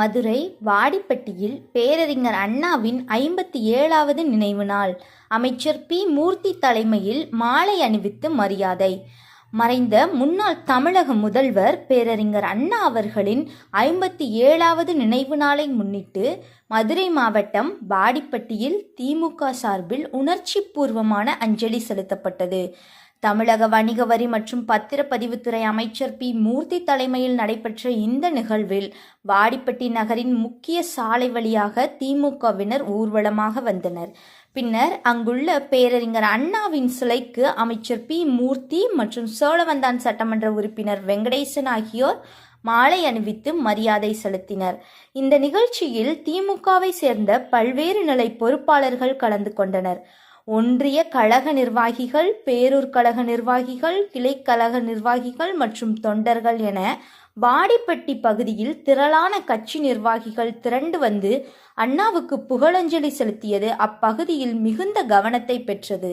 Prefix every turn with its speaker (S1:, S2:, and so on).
S1: மதுரை வாடிப்பட்டியில் பேரறிஞர் அண்ணாவின் ஐம்பத்தி ஏழாவது நினைவு நாள். அமைச்சர் பி. மூர்த்தி தலைமையில் மாலை அணிவித்து மரியாதை. மறைந்த முன்னாள் தமிழக முதல்வர் பேரறிஞர் அண்ணா அவர்களின் ஐம்பத்தி ஏழாவது நினைவு நாளை முன்னிட்டு மதுரை மாவட்டம் வாடிப்பட்டியில் திமுக சார்பில் உணர்ச்சி பூர்வமான அஞ்சலி செலுத்தப்பட்டது. தமிழக வணிக வரி மற்றும் பத்திரப்பதிவுத்துறை அமைச்சர் பி. மூர்த்தி தலைமையில் நடைபெற்ற இந்த நிகழ்வில் வாடிப்பட்டி நகரின் முக்கிய சாலை வழியாக திமுகவினர் ஊர்வலமாக வந்தனர். பின்னர் அங்குள்ள பேரறிஞர் அண்ணாவின் சிலைக்கு அமைச்சர் பி. மூர்த்தி மற்றும் சோழவந்தான் சட்டமன்ற உறுப்பினர் வெங்கடேசன் ஆகியோர் மாலை அணிவித்து மரியாதை செலுத்தினர். இந்த நிகழ்ச்சியில் திமுகவை சேர்ந்த பல்வேறு நிலை பொறுப்பாளர்கள் கலந்து கொண்டனர். ஒன்றிய கழக நிர்வாகிகள் பேரூர் கழக நிர்வாகிகள் கிளைக்கழக நிர்வாகிகள் மற்றும் தொண்டர்கள் என வாடிப்பட்டி பகுதியில் திரளான கட்சி நிர்வாகிகள் திரண்டு வந்து அண்ணாவுக்கு புகழஞ்சலி செலுத்தியது அப்பகுதியில் மிகுந்த கவனத்தை பெற்றது.